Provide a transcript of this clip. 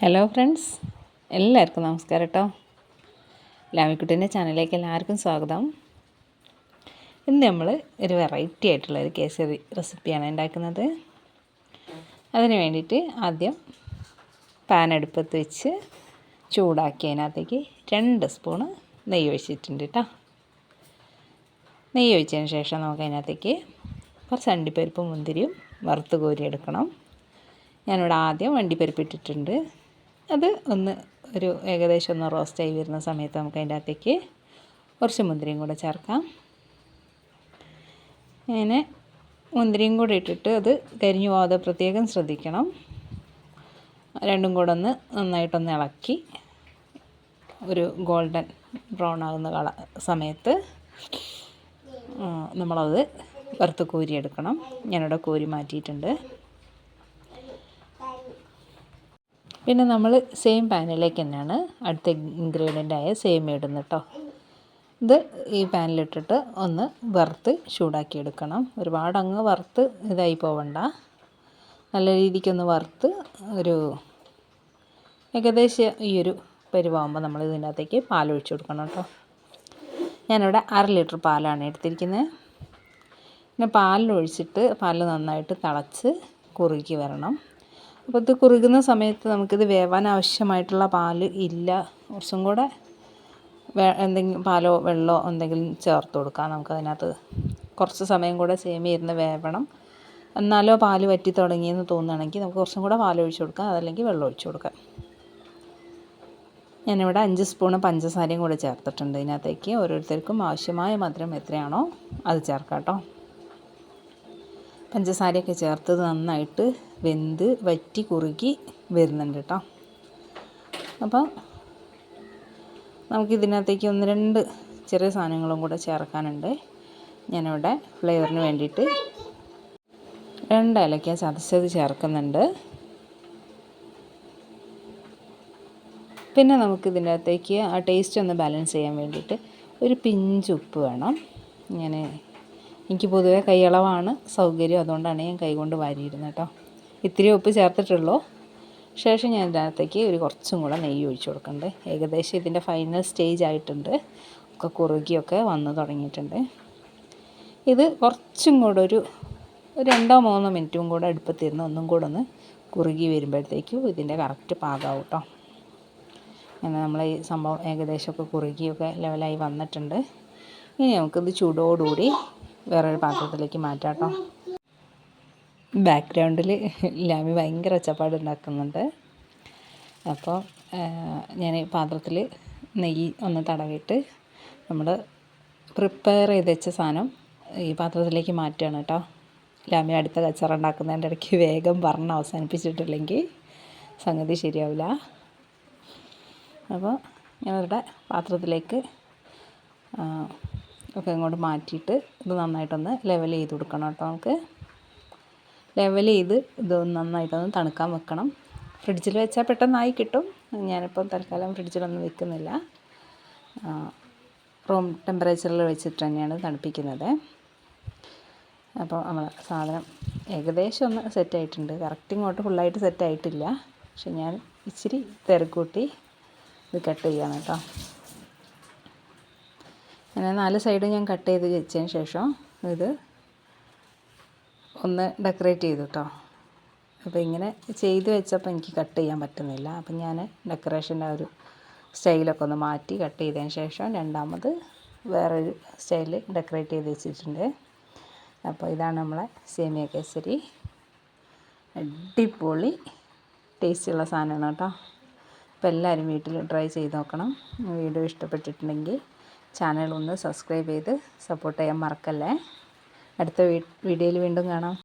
Hello friends എല്ലാവർക്കും നമസ്കാരം കേട്ടോ ലാമിക്കുട്ടീന്റെ ചാനലിലേക്ക് എല്ലാവർക്കും സ്വാഗതം. ഇന്ന് നമ്മൾ ഒരു വെറൈറ്റി ആയിട്ടുള്ള ഒരു കേസരി റെസിപ്പിയാണ് ഉണ്ടാക്കുന്നത്. അതിന് വേണ്ടിയിട്ട് ആദ്യം പാൻ അടുപ്പത്ത് വെച്ച് ചൂടാക്കി അതിനകത്തേക്ക് രണ്ട് സ്പൂണ് നെയ്യ് ഒഴിച്ചിട്ടുണ്ട് കേട്ടോ നെയ്യ് ഒഴിച്ചതിന് ശേഷം നമുക്ക് അതിനകത്തേക്ക് കുറച്ച് അണ്ടിപ്പരിപ്പും മുന്തിരിയും വറുത്ത് കോരിയെടുക്കണം. ഞാനിവിടെ ആദ്യം വണ്ടിപ്പരിപ്പ് ഇട്ടിട്ടുണ്ട്. അത് ഒന്ന് ഒരു ഏകദേശം ഒന്ന് റോസ്റ്റായി വരുന്ന സമയത്ത് നമുക്ക് അതിന്റെ അകത്തേക്ക് കുറച്ച് മുന്തിരിയും കൂടെ ചേർക്കാം. അങ്ങനെ മുന്തിരിയും കൂടെ ഇട്ടിട്ട് അത് കരിഞ്ഞു പോകാതെ പ്രത്യേകം ശ്രദ്ധിക്കണം. രണ്ടും കൂടെ ഒന്ന് നന്നായിട്ടൊന്ന് ഇളക്കി ഒരു ഗോൾഡൻ ബ്രൗൺ ആകുന്ന കള സമയത്ത് നമ്മളത് വറുത്ത് കോരിയെടുക്കണം. ഞാനിവിടെ കോരി മാറ്റിയിട്ടുണ്ട്. പിന്നെ നമ്മൾ സെയിം പാനിലേക്ക് തന്നെയാണ് അടുത്ത ഇൻഗ്രീഡിയന്റ് ആയ സെയിം ഇടുന്നത് കേട്ടോ ഇത് ഈ പാനിലിട്ടിട്ട് ഒന്ന് വറുത്ത് ചൂടാക്കി എടുക്കണം. ഒരുപാട് അങ്ങ് വറുത്ത് ഇതായി പോവണ്ട. നല്ല രീതിക്കൊന്ന് വറുത്ത് ഒരു ഏകദേശം ഈ ഒരു പരിവാകുമ്പോൾ നമ്മൾ ഇതിന്റെ അകത്തേക്ക് പാൽ ഒഴിച്ച് കൊടുക്കണം കേട്ടോ ഞാനിവിടെ അര ലിറ്റർ പാലാണ് എടുത്തിരിക്കുന്നത്. പിന്നെ പാലിലൊഴിച്ചിട്ട് പാൽ നന്നായിട്ട് തിളച്ച് കുറുകി വരണം. അപ്പോൾ ഇത് കുറുകുന്ന സമയത്ത് നമുക്കിത് വേവാൻ ആവശ്യമായിട്ടുള്ള പാൽ ഇല്ല. കുറച്ചും കൂടെ എന്തെങ്കിലും പാലോ വെള്ളമോ എന്തെങ്കിലും ചേർത്ത് കൊടുക്കാം. നമുക്ക് നമുക്കതിനകത്ത് കുറച്ച് സമയം കൂടെ സേമി ഇരുന്ന് വേവണം. എന്നാലോ പാൽ വറ്റി തുടങ്ങിയെന്ന് തോന്നുകയാണെങ്കിൽ നമുക്ക് കുറച്ചും കൂടെ പാൽ ഒഴിച്ച് കൊടുക്കാം. അതല്ലെങ്കിൽ വെള്ളം ഒഴിച്ചു കൊടുക്കാം. ഞാനിവിടെ അഞ്ച് സ്പൂണ് പഞ്ചസാരയും കൂടെ ചേർത്തിട്ടുണ്ട് ഇതിനകത്തേക്ക്. ഓരോരുത്തർക്കും ആവശ്യമായ മധുരം എത്രയാണോ അത് ചേർക്കാം കേട്ടോ. പഞ്ചസാരയൊക്കെ ചേർത്തത് നന്നായിട്ട് വെന്ത് വറ്റി കുറുകി വരുന്നുണ്ട് കേട്ടോ. അപ്പോൾ നമുക്കിതിനകത്തേക്ക് ഒന്ന് രണ്ട് ചെറിയ സാധനങ്ങളും കൂടെ ചേർക്കാനുണ്ട്. ഞാനിവിടെ ഫ്ലേവറിന് വേണ്ടിയിട്ട് രണ്ട് ഇലക്ക ചതച്ചത് ചേർക്കുന്നുണ്ട്. പിന്നെ നമുക്ക് അകത്തേക്ക് ആ ടേസ്റ്റ് ഒന്ന് ബാലൻസ് ചെയ്യാൻ വേണ്ടിയിട്ട് ഒരു പിഞ്ച് ഉപ്പ് വേണം. ഞാൻ എനിക്ക് പൊതുവേ കൈയളവാണ് സൗകര്യം അതുകൊണ്ടാണ് ഞാൻ കൈകൊണ്ട് വാരിയിരുന്നത് കേട്ടോ ഇത്തിരി ഉപ്പ് ചേർത്തിട്ടുള്ളൂ. ശേഷം ഞാൻ ഇതിനകത്തേക്ക് ഒരു കുറച്ചും കൂടെ നെയ്യ് ഒഴിച്ചു കൊടുക്കുന്നുണ്ട്. ഏകദേശം ഇതിന്റെ ഫൈനൽ സ്റ്റേജ് ആയിട്ടുണ്ട്. ഒക്കെ കുറുകിയൊക്കെ വന്ന് തുടങ്ങിയിട്ടുണ്ട്. ഇത് കുറച്ചും കൂടെ ഒരു രണ്ടോ മൂന്നോ മിനിറ്റും കൂടെ അടുപ്പത്തിരുന്ന് ഒന്നും കൂടെ ഒന്ന് കുറുകി വരുമ്പോഴത്തേക്കും ഇതിന്റെ കറക്റ്റ് പാകാവും കേട്ടോ അങ്ങനെ നമ്മൾ ഈ സംഭവം ഏകദേശമൊക്കെ കുറുകിയൊക്കെ ലെവലായി വന്നിട്ടുണ്ട്. ഇനി നമുക്കിത് ചൂടോടുകൂടി വേറൊരു പാത്രത്തിലേക്ക് മാറ്റാം കേട്ടോ ബാക്ക്ഗ്രൗണ്ടിൽ ലാമി ഭയങ്കര ഒച്ചപ്പാട് ഉണ്ടാക്കുന്നുണ്ട്. അപ്പോൾ ഞാൻ പാത്രത്തിൽ നെയ്യ് ഒന്ന് തടവിട്ട് നമ്മൾ പ്രിപ്പയർ ചെയ്ത് വെച്ച സാധനം ഈ പാത്രത്തിലേക്ക് മാറ്റുകയാണ് കേട്ടോ. ലാമി അടുത്ത കച്ചറ ഉണ്ടാക്കുന്നതിന്റെ ഇടയ്ക്ക് വേഗം പറഞ്ഞ് അവസാനിപ്പിച്ചിട്ടില്ലെങ്കിൽ സംഗതി ശരിയാവില്ല. അപ്പോൾ ഞാനവരുടെ പാത്രത്തിലേക്ക് ഒക്കെ ഇങ്ങോട്ട് മാറ്റിയിട്ട് ഇത് നന്നായിട്ടൊന്ന് ലെവൽ ചെയ്ത് കൊടുക്കണം കേട്ടോ നമുക്ക്. ലെവൽ ചെയ്ത് ഇത് നന്നായിട്ടൊന്ന് തണുക്കാൻ വെക്കണം. ഫ്രിഡ്ജിൽ വെച്ചാൽ പെട്ടെന്നായി കിട്ടും. ഞാനിപ്പം തൽക്കാലം ഫ്രിഡ്ജിലൊന്നും വെക്കുന്നില്ല. റൂം ടെമ്പറേച്ചറിൽ വെച്ചിട്ട് തന്നെയാണ് തണുപ്പിക്കുന്നത്. അപ്പോൾ നമ്മൾ സാധനം ഏകദേശം ഒന്ന് സെറ്റായിട്ടുണ്ട് കറക്റ്റ് ഇങ്ങോട്ട് ഫുള്ളായിട്ട് സെറ്റായിട്ടില്ല പക്ഷെ ഞാൻ ഇച്ചിരി തിരക്കൂട്ടി ഇത് കട്ട് ചെയ്യാണ് കേട്ടോ. അങ്ങനെ നാല് സൈഡും ഞാൻ കട്ട് ചെയ്ത് വെച്ചതിന് ശേഷം ഇത് ഒന്ന് ഡെക്കറേറ്റ് ചെയ്തു കേട്ടോ അപ്പോൾ ഇങ്ങനെ ചെയ്ത് വെച്ചപ്പോൾ എനിക്ക് കട്ട് ചെയ്യാൻ പറ്റുന്നില്ല. അപ്പം ഞാൻ ഡെക്കറേഷന്റെ ഒരു സ്റ്റൈലൊക്കെ ഒന്ന് മാറ്റി കട്ട് ചെയ്തതിന് ശേഷം രണ്ടാമത് വേറൊരു സ്റ്റൈൽ ഡെക്കറേറ്റ് ചെയ്ത് വെച്ചിട്ടുണ്ട്. അപ്പോൾ ഇതാണ് നമ്മളെ സേമിയ കേസരി. അടിപൊളി ടേസ്റ്റുള്ള സാധനമാണ് കേട്ടോ അപ്പോൾ എല്ലാവരും വീട്ടിൽ ട്രൈ ചെയ്ത് നോക്കണം. വീഡിയോ ഇഷ്ടപ്പെട്ടിട്ടുണ്ടെങ്കിൽ ചാനൽ ഒന്ന് സബ്സ്ക്രൈബ് ചെയ്ത് സപ്പോർട്ട് ചെയ്യാൻ മറക്കല്ലേ. അടുത്ത വീഡിയോയിൽ വീണ്ടും കാണാം.